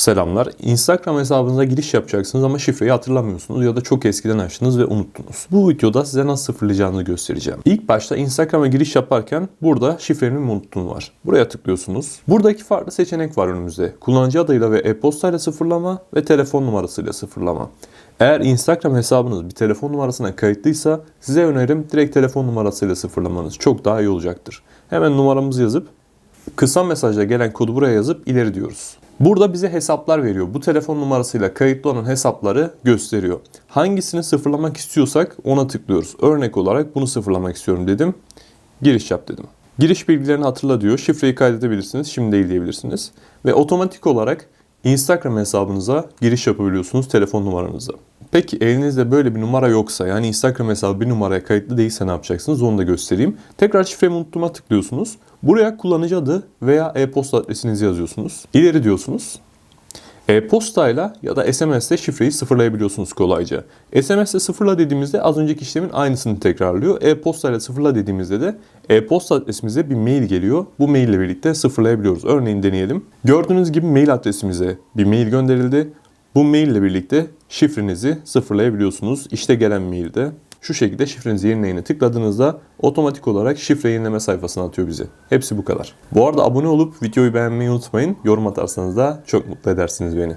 Selamlar. Instagram hesabınıza giriş yapacaksınız ama şifreyi hatırlamıyorsunuz ya da çok eskiden açtınız ve unuttunuz. Bu videoda size nasıl sıfırlayacağınızı göstereceğim. İlk başta Instagram'a giriş yaparken burada şifremi mi unuttum var. Buraya tıklıyorsunuz. Buradaki farklı seçenek var önümüzde. Kullanıcı adıyla ve e-postayla sıfırlama ve telefon numarasıyla sıfırlama. Eğer Instagram hesabınız bir telefon numarasına kayıtlıysa size önerim direkt telefon numarasıyla sıfırlamanız. Çok daha iyi olacaktır. Hemen numaramızı yazıp Kısa mesajla gelen kodu buraya yazıp ileri diyoruz. Burada bize hesaplar veriyor. Bu telefon numarasıyla kayıtlı olan hesapları gösteriyor. Hangisini sıfırlamak istiyorsak ona tıklıyoruz. Örnek olarak bunu sıfırlamak istiyorum dedim. Giriş yap dedim. Giriş bilgilerini hatırla diyor. Şifreyi kaydedebilirsiniz. Şimdi değil diyebilirsiniz. Ve otomatik olarak Instagram hesabınıza giriş yapabiliyorsunuz telefon numaranıza. Peki elinizde böyle bir numara yoksa yani Instagram hesabı bir numaraya kayıtlı değilse ne yapacaksınız onu da göstereyim. Tekrar şifremi unuttuğuma tıklıyorsunuz. Buraya kullanıcı adı veya e-posta adresinizi yazıyorsunuz. İleri diyorsunuz. E-postayla ya da SMS'le şifreyi sıfırlayabiliyorsunuz kolayca. SMS'le sıfırla dediğimizde az önceki işlemin aynısını tekrarlıyor. E-postayla sıfırla dediğimizde de e-posta adresimize bir mail geliyor. Bu mail ile birlikte sıfırlayabiliyoruz. Örneğin deneyelim. Gördüğünüz gibi mail adresimize bir mail gönderildi. Bu mail ile birlikte şifrenizi sıfırlayabiliyorsunuz. İşte gelen mailde şu şekilde şifrenizi yenileyine tıkladığınızda otomatik olarak şifre yenileme sayfasına atıyor bizi. Hepsi bu kadar. Bu arada abone olup videoyu beğenmeyi unutmayın. Yorum atarsanız da çok mutlu edersiniz beni.